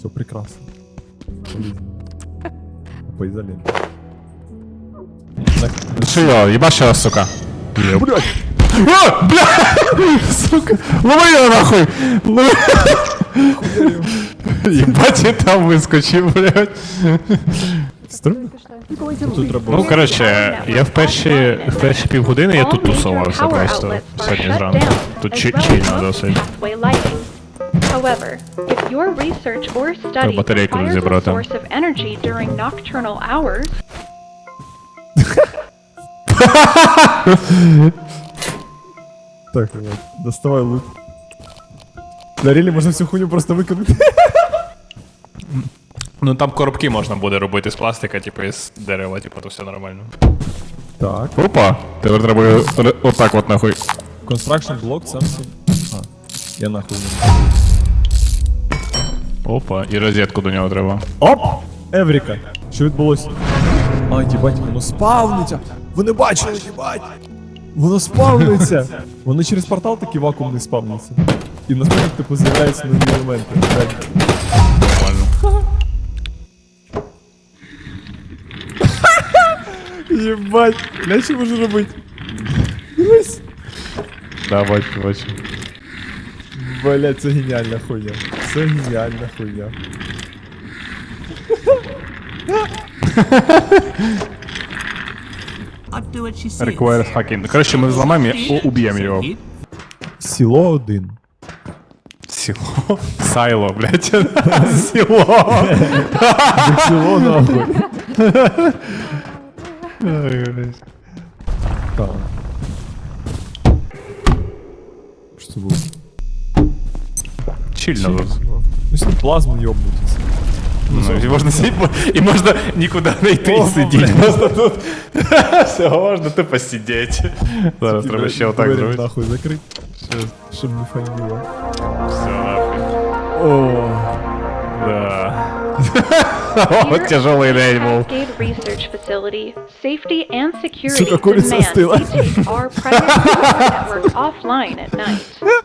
Все прекрасно. По изоленте. Що я, їбаша, сука. Блять! О, бля! Сука! Лови його нахуй! Лови! Єбать, я там вискочив, блядь. Стрімно? Тут треба. Ну, коротше, я в перші, в перші півгодини я тут тусувався просто сьогодні зранку. Тут чи, чільно досить. However, if your research or study батарейку requires a розібрати. source of energy during nocturnal hours, Так, вот, доставай лут. На релі можна всю хуйню просто викинути. Ну там коробки можна буде робити з пластика, типу, із дерева, типу, то все нормально. Так. Опа! Тепер треба ре- отак от нахуй. Construction block something. Я нахуй не. Опа, і розетку до нього треба. Оп! Евріка! Що відбулося? А, їбать, воно спавниться! Ви не бачили, їбать! Воно спавниться! Воно через портал такий вакуумний спавниться. І насправді, типу, з'являються нові елементи. Нормально. Єбать! Бля, що можу робити? Дивись! Да, бачу, бачу. Бля, це геніальна хуйня. Це геніальна хуйня. I'd do what she says. Requires hacking. Коротше, ми зламаємо і о, уб'ємо його. Сіло один. Сіло. Сайло, блядь. Сіло. Сіло нахуй. Ой, блядь. Так. Що це було? Чільно тут. Ну, сюди плазму йобнутися. Ну, і можна сидіти, і можна нікуди не йти і сидіти. Просто тут всього можна тупо сидіти. Зараз треба ще отак Двері зробити. нахуй закрити. Щоб не фаніло. Все, нахуй. О, Да. О, тяжелий день був. Cascade Research Facility, safety and security Сука, курица demand остыла. we take our private power network offline at night.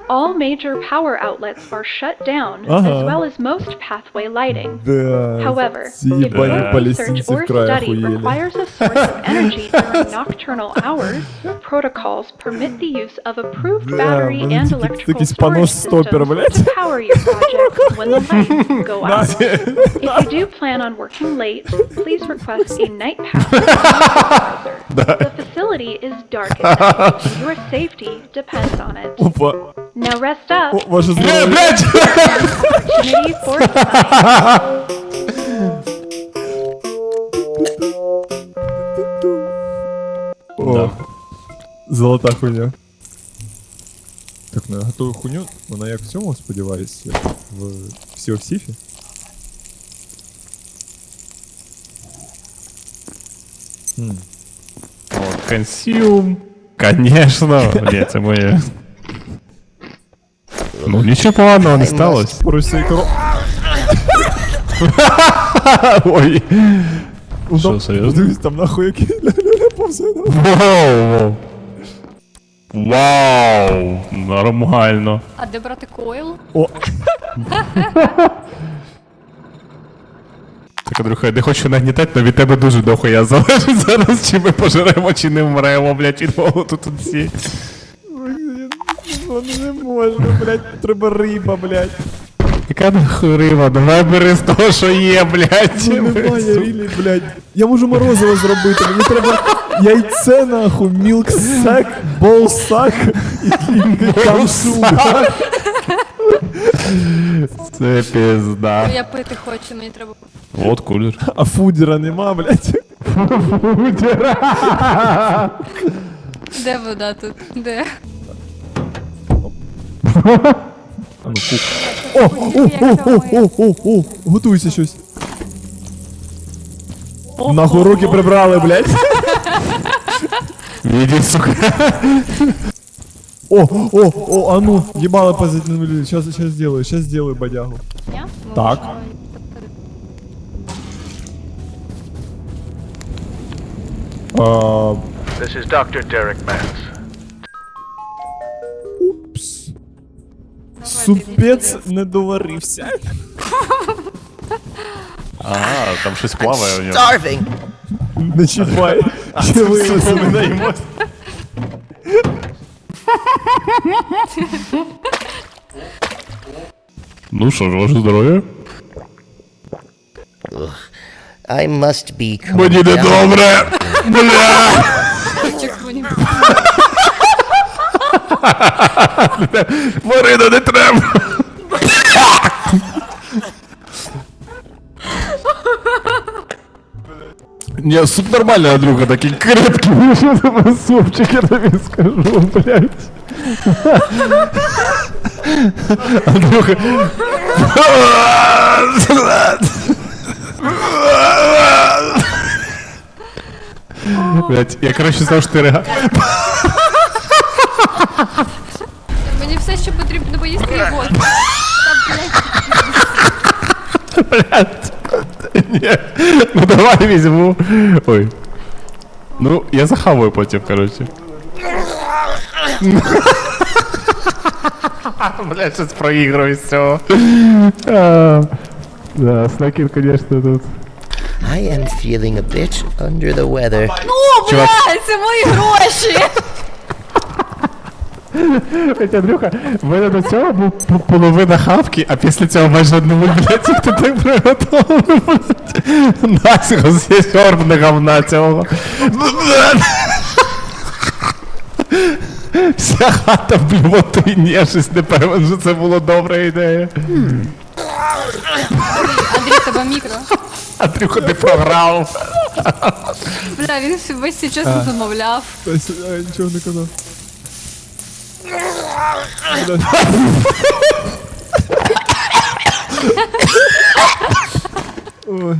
All major power outlets are shut down, Ага. as well as most pathway lighting. да. However, Ці if їбані your research палестинці or в край study охуєлі. requires a source of energy during nocturnal hours, protocols permit the use of approved Да, battery вони and такі- electrical такий storage спанос-стопер, systems блядь. to power your project when the lights go out. If you do plan on working late, please request a night pass. from your supervisor. The facility is dark at night, and your safety depends on it. Опа. Now rest О, up. ваше Е, здоров'я. блядь! Opportunity for tonight. О, золота хуйня. Так, ну я готую хуйню, вона як в цьому, сподіваюсь, як в всі в сіфі. Хм. От, Consume. Конечно. Блядь, це моє. Ну, нічого поганого не сталося. Поросі коро... Ой. Ну, Що, там- серйозно? Дивись, там нахуй які ля-ля-ля повзе. ну. Вау. Вау. Нормально. А де брати койл? О, Так, Андрюха, я не хочу нагнітати, але від тебе дуже дохуя залежить зараз, чи ми пожеремо, чи не вмремо, блядь, від голоду тут всі. не можна, блядь, треба риба, блядь. Яка нахуй риба, давай бери з того, що є, блядь. Ну немає рілі, блядь. Я можу морозиво зробити, мені треба яйце нахуй, мілксек, болсак і камсуга. Це пізда. Я пити хочу, мені треба. От кулер. А фудера нема, блядь. Фудера! Де вода тут? Де? А ну кук. О, о, о, о, о, о, о, готуйся щось. Нахуй руки прибрали, блядь. Віді, сука. О, о, о, а ну, ебало люди. Сейчас, сейчас сделаю, сейчас сделаю бодягу. Я? Так. що? А, This is Dr. Derek Mans. Упс. Супець не доварився. А, там щось плаває у нього. Starving. Не чіпай. Ще вилазимо. Ми наїмось. Ну що ж, ваше здоров'я? I must be calmed Мені не down. добре! Бля! Чик мені. Марина, не треба! Ні, суп нормальний, Андрюха, такий крепкий. Що тебе супчик, я тобі скажу, блядь. Андрюха. Блядь, я краще знав, що ти рега. Мені все, що потрібно поїсти, і вот. Ні, ну давай візьму. Ой. Ну, я захаваю потім, коротше. Блядь, щось проігрую з цього. А, Да, снекін, конечно, тут. I am feeling a bit under the weather. О, блядь, це мої гроші! Хоча, Андрюха, в мене до цього був п- половина хавки, а після цього майже одного, блядь, як ти так приготовив, блядь. Насього з'їсть орбне говна цього. Вся хата в блювотині, я щось не певен, що це була добра ідея. Андрій, тебе мікро. Андрюха, ти програв. Бля, він весь цей час замовляв. Ось, а, Нічого не казав. Ой.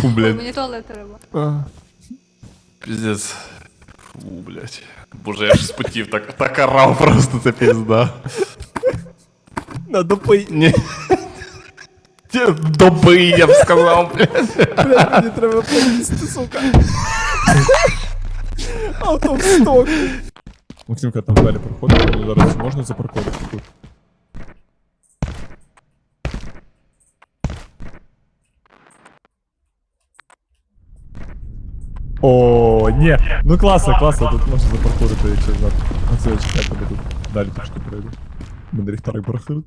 Фу, блядь. Мені туалет треба. Пиздец. Фу, блядь. Боже, я ж спотів, так, так орав просто, це пізда. Надо пий. Ні. Доби, я б сказав, блядь. Блядь, мені треба поїсти, сука. Out of stock. Максимка там далі проходить, але зараз можна запарковувати тут. О, ні. Ну класно, класно, тут можна запаркувати, якщо знати. А це чекайте, бо тут далі трошки пройду. Мене ліхтарик порахив.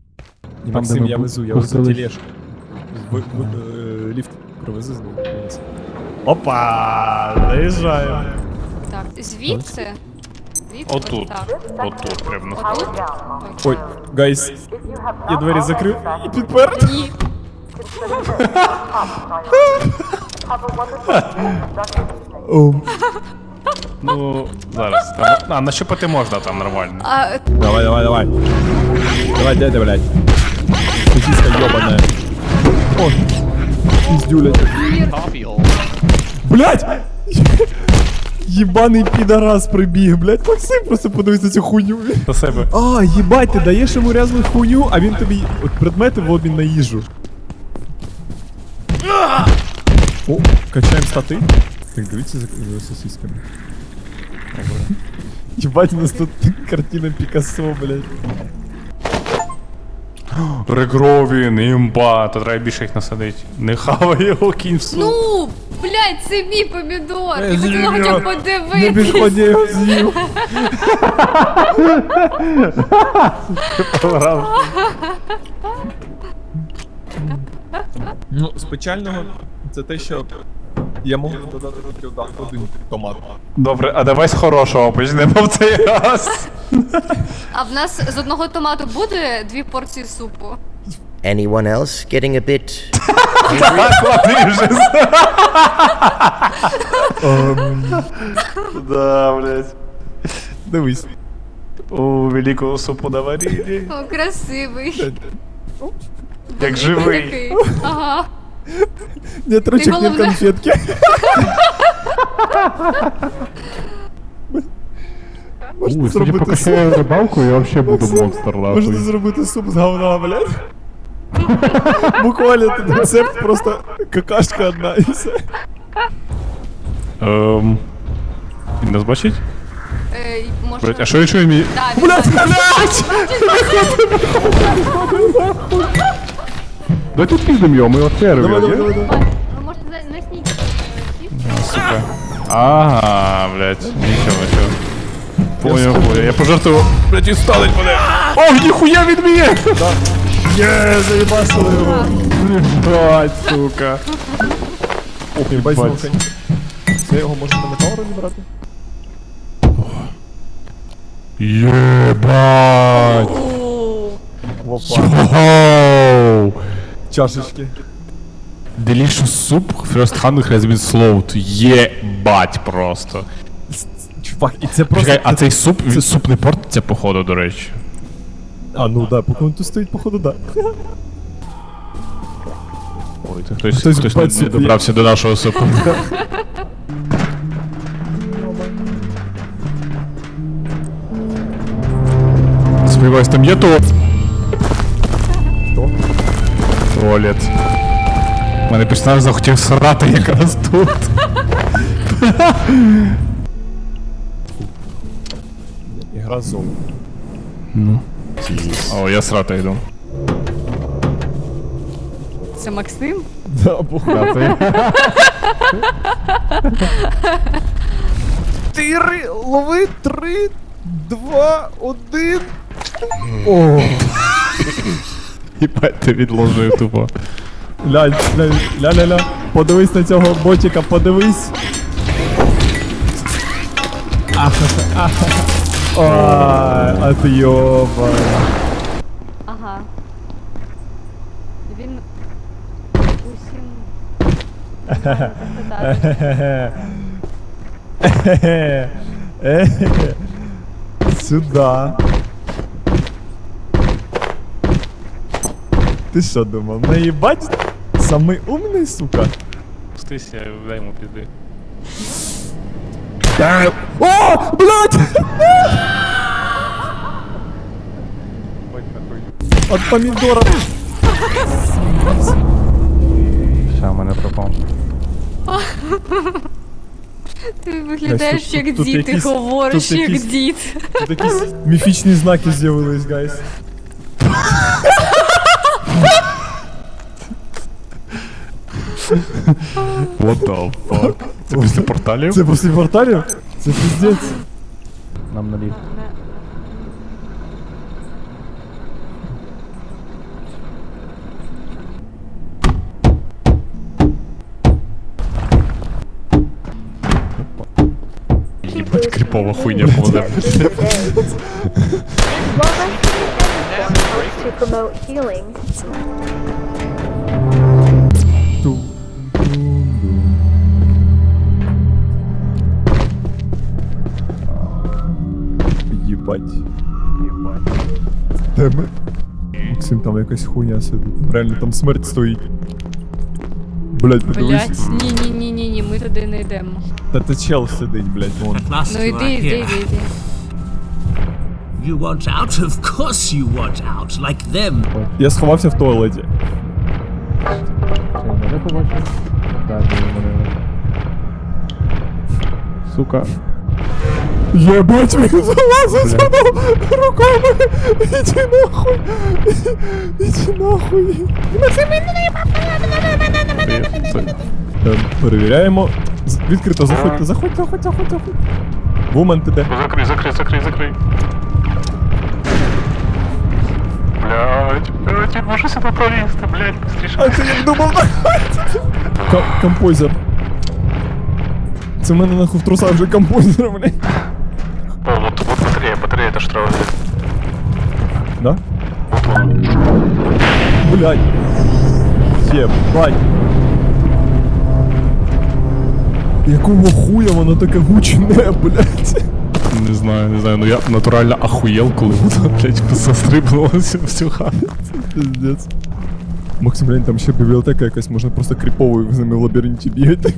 І Максим, я везу, я везу тележку. В, в, е, ліфт привези з ним. вниз. Опа! Заїжджаємо. Так, звідси. Звідси, Отут. Так. Отут, прям на Тут? Ой, гайс, я двері закрив і підпер. Ні. О, Ну, зараз. Там, а, нащупати можна там нормально. А, Давай, давай, давай. Давай, дядя, блядь. Сосиска ёбаная. О, пиздюля. Блядь! Єбаний підарас прибіг, блядь. Максим просто подивись на цю хуйню. До себе. А, їбать, ти даєш йому рязну хуйню, а він тобі от предмети в обмін на їжу. О, качаємо стати. Так, дивіться за, за сосисками. Єбать, у нас тут картина Пікассо, блядь. Регровін, імба, то треба більше їх насадити. Не хавай його кінь в суп. ну, блядь, це мій помідор. Я хотіла хоча б Не подивитись. його з'їв. Ну, з печального це те, що я можу додати тільки один томат. Добре, а давай з хорошого почнемо в цей раз. А в нас з одного томату буде дві порції супу. Anyone else getting a bit вже. Да, блядь. Дивись. У великого супу наварили. О, красивий. Як живий. Такий. Ага. Нет ручек, нет головне- конфетки. Можна зробити суп. рибалку, я вообще буду монстр, Можна зробити суп з говна, блядь. Буквально тут рецепт просто какашка одна і все. Ем... Він нас бачить? Е, може... Блять, а що якщо він мені... Да, він бачить. Да Давайте піздим його, ми отхеримо Давай, його, давай, ні? давай, давай. Ви можете на, на сніг сісти. Сука. Ага, блядь, нічого, нічого. Понял, понял. Я пожартував. Блядь, і стануть мене. О, ніхуя від мене! Є, заїбасили його. Блядь, сука. Ох, їбать, Єбать. знову Це його можна на метал розібрати? Єбать. Опа. Чашечки. Delicious soup first hand has been slowed. Єбать просто. Чувак, і це просто... Чекай, а цей суп, він- суп не портиться походу, до речі. А, ну да, поки він тут стоїть, походу, да. Ой, це хтось, Хтось хтось, бать не, не добрався до нашого супу. Сподіваюсь, там є то. Що? Туалет. Мене персонаж захотів срати якраз тут. Ігра золо. О, я срати йду. Це Максим? Да, походу. Чотири, лови, три, два, один. О, Єбать, ти відложив тупо. ля, ля, ля, ля, ля. Подивись на цього ботика, подивись. Ой, а ти йоба. Ага. Він усім. Сюда. Ти що думав? Наїбать? Самий умний, сука. Стись, я дай йому пізди. О, блядь! От помідора. Ща, мене пропав. Ти виглядаєш тут- як тут дід, ти якісь- говориш тут як якісь- дід. Тут якісь міфічні знаки з'явились, гайс. What the fuck? Це після порталів? Це після порталів? Це піздець. Нам на ліфт. Єбать, кріпова хуйня поведе. to promote healing. Єбать. Ми? Максим, там якась хуйня сидить. Реально, там смерть стоїть. Блять, подивись. Блять, ні, ні, ні, ні, ні, ми туди не йдемо. Та це чел сидить, блять, вон. Last Ну you іди, are іди, here. іди, іди. You want out? Of course you want out, like them. Я сховався в туалеті. Мене побачив? Так, мене. Сука. Єбать, він залазить сюди руками. Іди нахуй. Іди нахуй. Ем, Перевіряємо. Відкрито, заходьте, заходь, заходь, заходь, заходь. Вумен, ти де? Закрий, закрий, закрий, закрий. Блять, блять, може сюди пролізти, блять, быстріше. А ти як думав, Композер. Це в мене нахуй в трусах вже композер, блядь. Блядь. Єбать. Якого хуя воно таке гучне, блядь? Не знаю, не знаю, ну я натурально охуєл, коли воно, блять, застрибнулося всю хату. Пиздец. Максим, блядь, там ще бібліотека якась, можна просто кріповою з ними в лабіринті бігати.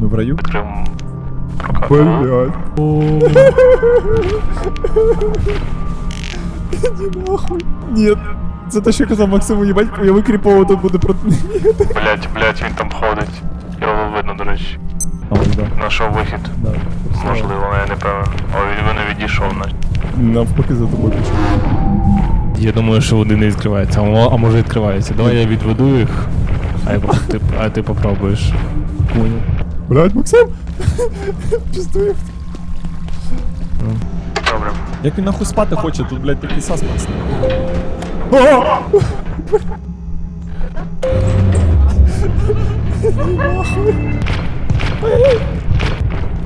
Ми в раю? Блядь. Іди нахуй. Ні. Це те, що казав Максиму, їбать, уяви кріпово тут буде проти. Блять, блять, він там ходить. Його видно, до речі. Да, Нашов вихід. да. Можливо, я не певен. О, він мене відійшов навіть. Навпаки за тобою пішов. Я думаю, що вони не відкриваються, а мо- а може відкриваються. Давай я відведу їх, а, я, ти, а ти попробуєш. Понял. Блядь, Максим! Піздує. Як він нахуй спати хоче, тут, блядь, такий саспенс.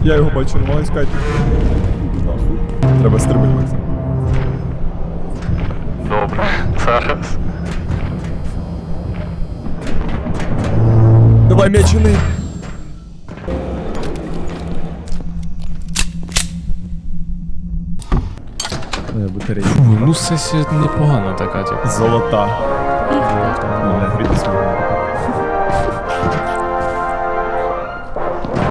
Я його бачу, не маю скайти. Нахуй. Треба стрибати. Добре. Зараз. Давай м'ячини! Фу, ну сесія непогана така, типу. Золота. Золота. смогу.